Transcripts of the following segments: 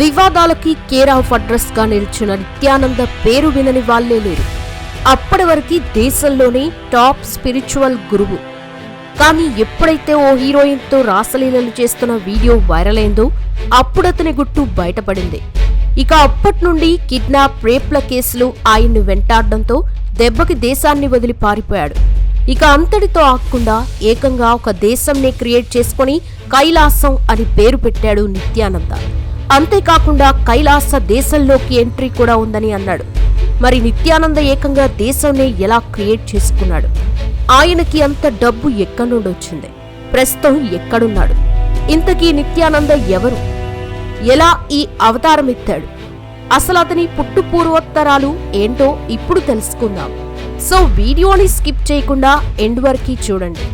వివాదాలకి care of అడ్రస్గా నిలిచిన నిత్యానంద పేరు వినని వాళ్ళే లేరు. అప్పటి వరకు దేశంలోనే టాప్ స్పిరిచువల్ గురువు. కానీ ఎప్పుడైతే ఓ హీరోయిన్తో రాసలీలలు చేస్తున్న వీడియో వైరల్ అయిందో అప్పుడు అతని గుట్టు బయటపడింది. ఇక అప్పటి నుండి కిడ్నాప్ రేప్ల కేసులు ఆయన్ను వెంటాడడంతో దెబ్బకి దేశాన్ని వదిలి పారిపోయాడు. ఇక అంతటితో ఆకుండా ఏకంగా ఒక దేశంనే క్రియేట్ చేసుకొని కైలాసం అని పేరు పెట్టాడు నిత్యానంద. అంతేకాకుండా కైలాస దేశంలోకి ఎంట్రీ కూడా ఉందని అన్నాడు. మరి నిత్యానంద ఏకంగా దేశంనే ఎలా క్రియేట్ చేసుకున్నాడు? ఆయనకి అంత డబ్బు ఎక్కడి నుండి వచ్చింది? ప్రస్తుతం ఎక్కడున్నాడు? ఇంతకీ నిత్యానంద ఎవరు? ఎలా ఈ అవతారం ఎత్తాడు? అసలు అతని పుట్టు పూర్వోత్తరాలు ఏంటో ఇప్పుడు తెలుసుకుందాం. సో వీడియోని స్కిప్ చేయకుండా ఎండ్ వరకు చూడండి.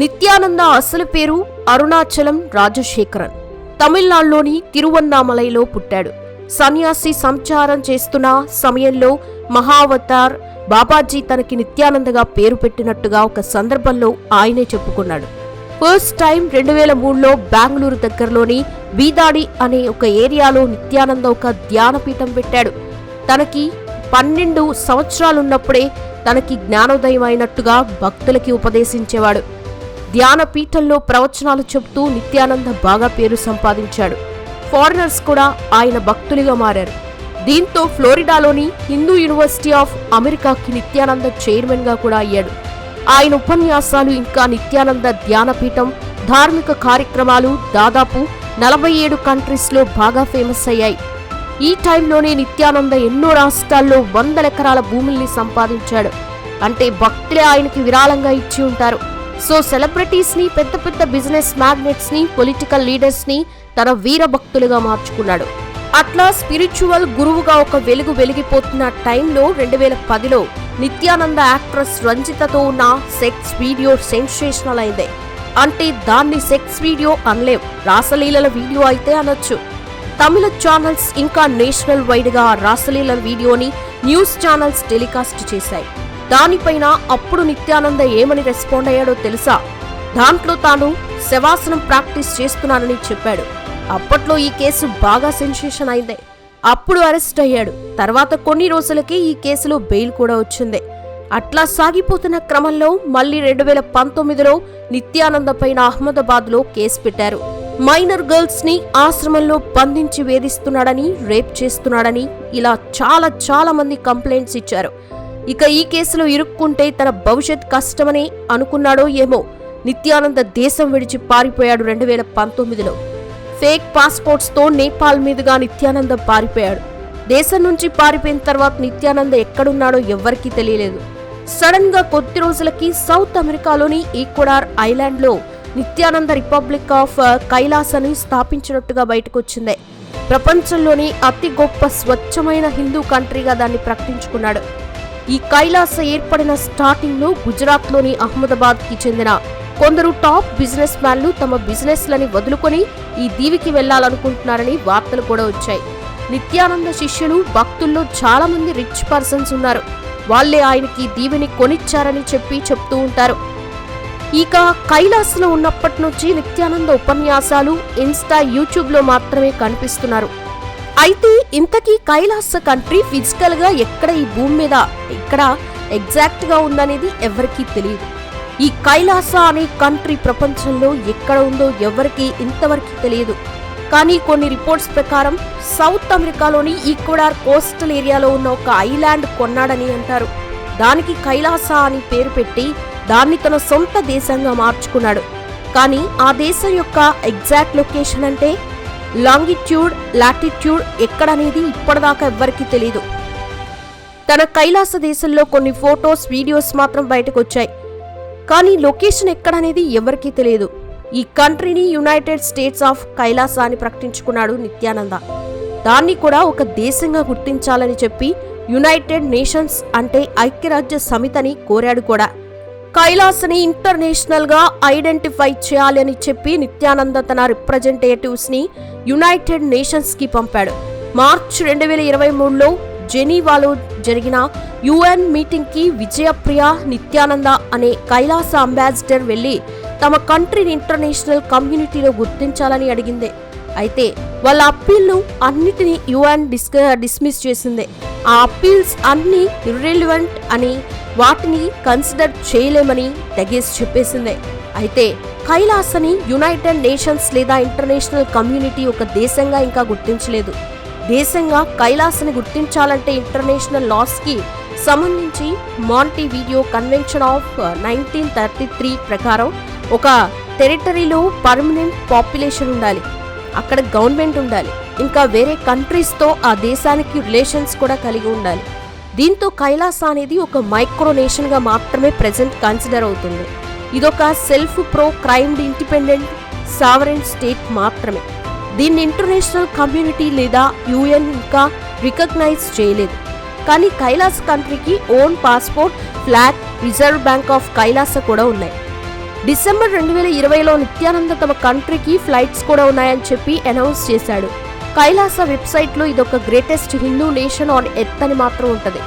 నిత్యానంద అసలు పేరు అరుణాచలం రాజశేఖరన్. తమిళనాడులోని తిరువన్నామలైలో పుట్టాడు. సన్యాసి సంచారం చేస్తున్న సమయంలో మహావతార్ బాబాజీ తనకి నిత్యానందగా పేరు పెట్టినట్టుగా ఒక సందర్భంలో ఆయనే చెప్పుకున్నాడు. ఫస్ట్ టైం రెండు వేల మూడులో బెంగళూరు దగ్గరలోని బీదాడి అనే ఒక ఏరియాలో నిత్యానంద ఒక ధ్యానపీఠం పెట్టాడు. తనకి పన్నెండు సంవత్సరాలున్నప్పుడే తనకి జ్ఞానోదయం అయినట్టుగా భక్తులకి ఉపదేశించేవాడు. ధ్యాన పీఠంలో ప్రవచనాలు చెబుతూ నిత్యానంద బాగా పేరు సంపాదించాడు. ఫారినర్స్ కూడా ఆయన భక్తులుగా మారారు. దీంతో ఫ్లోరిడాలోని హిందూ యూనివర్సిటీ ఆఫ్ అమెరికాకి నిత్యానంద చైర్మన్గా కూడా అయ్యాడు. ఆయన ఉపన్యాసాలు ఇంకా నిత్యానంద ధ్యానపీఠం ధార్మిక కార్యక్రమాలు దాదాపు నలభై ఏడు కంట్రీస్లో బాగా ఫేమస్ అయ్యాయి. ఈ టైంలోనే నిత్యానంద ఎన్నో రాష్ట్రాల్లో వందల ఎకరాల భూముల్ని సంపాదించాడు. అంటే భక్తులే ఆయనకి విరాళంగా ఇచ్చి ఉంటారు. సో సెలబ్రిటీస్ని పెద్ద పెద్ద బిజినెస్ మ్యాగ్నెట్స్ని పొలిటికల్ లీడర్స్ని తన వీర భక్తులుగా మార్చుకున్నాడు. అట్లా స్పిరిచువల్ గురువుగా ఒక వెలుగు వెలిగిపోతున్న టైంలో రెండు వేల పదిలో నిత్యానంద యాక్ట్రెస్ రంజితతో ఉన్న సెక్స్ వీడియో సెన్సేషనల్ అయింది. అంటే దాన్ని సెక్స్ వీడియో అనలేం రాసలీలల వీడియో అయితే అనొచ్చు. తమిళ ఛానల్స్ ఇంకా నేషనల్ వైడ్గా వీడియోని న్యూస్ ఛానల్స్ టెలికాస్ట్ చేశాయి. దానిపైన అప్పుడు నిత్యానంద ఏమని రెస్పాండ్ అయ్యాడో తెలుసా? దాంట్లో తాను శవాసనం ప్రాక్టీస్ చేస్తున్నానని చెప్పాడు. అప్పట్లో ఈ కేసు బాగా సెన్సేషన్ అయింది. అప్పుడు అరెస్ట్ అయ్యాడు. తర్వాత కొన్ని రోజులకే ఈ కేసులో బెయిల్ కూడా వచ్చింది. అట్లా సాగిపోతున్న క్రమంలో మళ్ళీ రెండు వేల పంతొమ్మిదిలో నిత్యానంద పైన అహ్మదాబాద్లో కేసు పెట్టారు. మైనర్ గర్ల్స్ని ఆశ్రమంలో బంధించి వేధిస్తున్నాడని రేప్ చేస్తున్నాడని ఇలా చాలా చాలా మంది కంప్లైంట్స్ ఇచ్చారు. ఇక ఈ కేసులో ఇరుక్కుంటే తన భవిష్యత్ కష్టమని అనుకున్నాడో ఏమో. నిత్యానంద దేశం విడిచి పారిపోయాడు రెండు వేల పంతొమ్మిదిలో. ఫేక్ పాస్పోర్ట్స్తో నేపాల్ మీదుగా నిత్యానంద పారిపోయాడు. దేశం నుంచి పారిపోయిన తర్వాత నిత్యానంద ఎక్కడున్నాడో ఎవ్వరికీ తెలియలేదు. సడన్గా కొద్ది రోజులకి సౌత్ అమెరికాలోని ఈక్వడార్ ఐలాండ్లో నిత్యానంద రిపబ్లిక్ ఆఫ్ కైలాసని స్థాపించినట్టుగా బయటకొచ్చింది. ప్రపంచంలోని అతి గొప్ప స్వచ్ఛమైన హిందూ కంట్రీగా దాన్ని ప్రకటించుకున్నాడు. ఈ కైలాస ఏర్పడిన స్టార్టింగ్లో గుజరాత్లోని అహ్మదాబాద్కి చెందిన కొందరు టాప్ బిజినెస్ మ్యాన్లు తమ బిజినెస్ లని వదులుకొని ఈ దీవికి వెళ్ళాలనుకుంటున్నారని వార్తలు కూడా వచ్చాయి. నిత్యానంద శిష్యులు భక్తుల్లో చాలా మంది రిచ్ పర్సన్స్ ఉన్నారు. వాళ్ళే ఆయనకి దీవిని కొనిచ్చారని చెప్పి చెప్తూ ఉంటారు. ఇక కైలాసలో ఉన్నప్పటి నుంచి నిత్యానంద ఉపన్యాసాలు ఇన్స్టా యూట్యూబ్లో మాత్రమే కనిపిస్తున్నారు. అయితే ఇంతకీ కైలాస కంట్రీ ఫిజికల్గా ఎక్కడ ఈ భూమి మీద ఎక్కడ ఎగ్జాక్ట్గా ఉందనేది ఎవరికీ తెలియదు ఈ కైలాస అనే కంట్రీ ప్రపంచంలో ఎక్కడ ఉందో ఎవరికీ ఇంతవరకు తెలియదు కానీ కొన్ని రిపోర్ట్స్ ప్రకారం సౌత్ అమెరికాలోని ఈక్వడార్ కోస్టల్ ఏరియాలో ఉన్న ఒక ఐలాండ్ కొన్నాడని అంటారు. దానికి కైలాస అని పేరు పెట్టి దాన్ని తన సొంత దేశంగా మార్చుకున్నాడు. కానీ ఆ దేశం యొక్క ఎగ్జాక్ట్ లొకేషన్ అంటే లాంగిట్యూడ్ లాటిట్యూడ్ ఎక్కడనేది ఇప్పటిదాకా ఎవ్వరికీ తెలియదు తన కైలాస దేశంలో కొన్ని ఫొటోస్ వీడియోస్ మాత్రం బయటకు వచ్చాయి కానీ లొకేషన్ ఎక్కడనేది ఎవరికీ తెలియదు ఈ కంట్రీని యునైటెడ్ స్టేట్స్ ఆఫ్ కైలాస అని ప్రకటించుకున్నాడు నిత్యానంద. దాన్ని కూడా ఒక దేశంగా గుర్తించాలని చెప్పి యునైటెడ్ నేషన్స్ అంటే ఐక్యరాజ్య సమితని కోరాడు కూడా. కైలాసని ఇంటర్నేషనల్గా ఐడెంటిఫై చేయాలని చెప్పి నిత్యానంద తన రిప్రజెంటేటివ్స్ని యునైటెడ్ నేషన్స్కి పంపాడు. మార్చ్ రెండు వేల ఇరవై మూడులో జెనీవాలో జరిగిన యుఎన్ మీటింగ్కి విజయప్రియ నిత్యానంద అనే కైలాస అంబాసిడర్ వెళ్ళి తమ కంట్రీని ఇంటర్నేషనల్ కమ్యూనిటీలో గుర్తించాలని అడిగింది. అయితే వాళ్ళ అప్పీల్ను అన్నిటినీ యుఎన్ డిస్క డిస్మిస్ చేసింది. ఆ అప్పీల్స్ అన్నీ ఇర్రెలివెంట్ అని వాటిని కన్సిడర్ చేయలేమని తెగేసి చెప్పేసింది. అయితే కైలాసని యునైటెడ్ నేషన్స్ లేదా ఇంటర్నేషనల్ కమ్యూనిటీ ఒక దేశంగా ఇంకా గుర్తించలేదు. దేశంగా కైలాసని గుర్తించాలంటే ఇంటర్నేషనల్ లాస్కి సంబంధించి Montevideo convention of nineteen thirty three ప్రకారం ఒక టెరిటరీలో పర్మనెంట్ పాపులేషన్ ఉండాలి. అక్కడ గవర్నమెంట్ ఉండాలి. ఇంకా వేరే కంట్రీస్తో ఆ దేశానికి రిలేషన్స్ కూడా కలిగి ఉండాలి. దీంతో కైలాస అనేది ఒక మైక్రోనేషన్గా మాత్రమే ప్రెజెంట్ కన్సిడర్ అవుతుంది. ఇదొక self proclaimed independent sovereign state మాత్రమే. దీన్ని ఇంటర్నేషనల్ కమ్యూనిటీ లేదా యుఎన్ ఇంకా రికగ్నైజ్ చేయలేదు. కానీ కైలాస కంట్రీకి own passport flag reserve bank of Kailasa కూడా ఉన్నాయి. డిసెంబర్ రెండు వేల ఇరవైలో నిత్యానంద తమ కంట్రీకి ఫ్లైట్స్ కూడా ఉన్నాయని చెప్పి అనౌన్స్ చేశాడు. కైలాస వెబ్సైట్లో ఇదొక greatest Hindu nation on earth అని మాత్రం ఉంటుంది.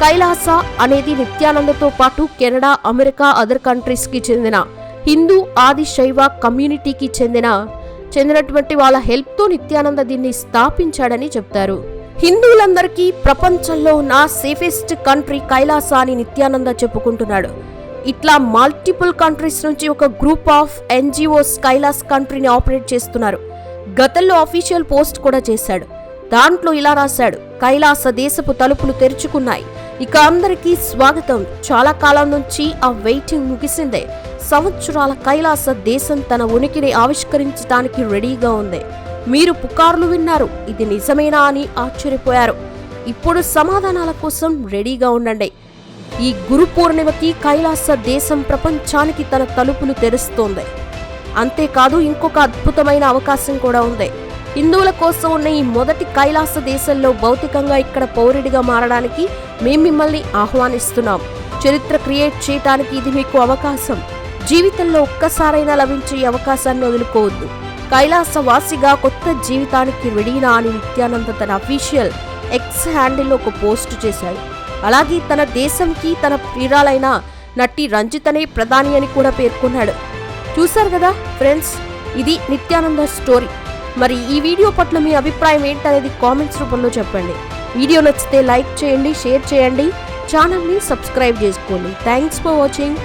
కైలాస అనేది నిత్యానందతో పాటు కెనడా అమెరికా అదర్ కంట్రీస్కి చెందిన హిందూ ఆది శైవ కమ్యూనిటీకి చెందిన చెందినటువంటి వాళ్ళ హెల్ప్తో నిత్యానంద దీన్ని స్థాపించాడని చెప్తారు. హిందువులందరికీ ప్రపంచంలో ఉన్న సేఫెస్ట్ కంట్రీ కైలాస అని నిత్యానంద చెప్పుకుంటున్నాడు. ఇట్లా మల్టిపుల్ కంట్రీస్ నుంచి ఒక గ్రూప్ ఆఫ్ ఎన్జిఓస్ కైలాస్ కంట్రీని ఆపరేట్ చేస్తున్నారు. గతంలో అఫీషియల్ పోస్ట్ కూడా చేశాడు. దాంట్లో ఇలా రాశాడు కైలాస దేశపు తలుపులు తెరుచుకున్నాయి. ఇక అందరికీ స్వాగతం. చాలా కాలం నుంచి ఆ వెయిటింగ్ ముగిసిందే. సంవత్సరాల కైలాస దేశం తన ఉనికిని ఆవిష్కరించడానికి రెడీగా ఉంది. మీరు పుకార్లు విన్నారు. ఇది నిజమేనా అని ఆశ్చర్యపోయారు. ఇప్పుడు సమాధానాల కోసం రెడీగా ఉండండి. ఈ గురు పూర్ణిమకి కైలాస దేశం ప్రపంచానికి తన తలుపులు తెరుస్తోంది. అంతేకాదు ఇంకొక అద్భుతమైన అవకాశం కూడా ఉంది. హిందువుల కోసం ఉన్న ఈ మొదటి కైలాస దేశంలో భౌతికంగా ఇక్కడ పౌరుడిగా మారడానికి మేము మిమ్మల్ని ఆహ్వానిస్తున్నాం. చరిత్ర క్రియేట్ చేయడానికి ఇది మీకు అవకాశం. జీవితంలో ఒక్కసారైనా లభించే అవకాశాన్ని వదులుకోవద్దు. కైలాస వాసిగా కొత్త జీవితానికి రెడీనా అని నిత్యానంద తన అఫీషియల్ ఎక్స్ హ్యాండిల్లో ఒక పోస్ట్ చేశాడు అలాగే తన దేశంకి తన ప్రియురాలైన నటి రంజితనే ప్రధాని అని కూడా పేర్కొన్నాడు. చూశారు కదా ఫ్రెండ్స్ ఇది నిత్యానంద స్టోరీ. మరి ఈ వీడియో పట్ల మీ అభిప్రాయం ఏంటనేది కామెంట్స్ రూపంలో చెప్పండి. వీడియో నచ్చితే లైక్ చేయండి షేర్ చేయండి. ఛానల్ని సబ్స్క్రైబ్ చేసుకోండి. Thanks for watching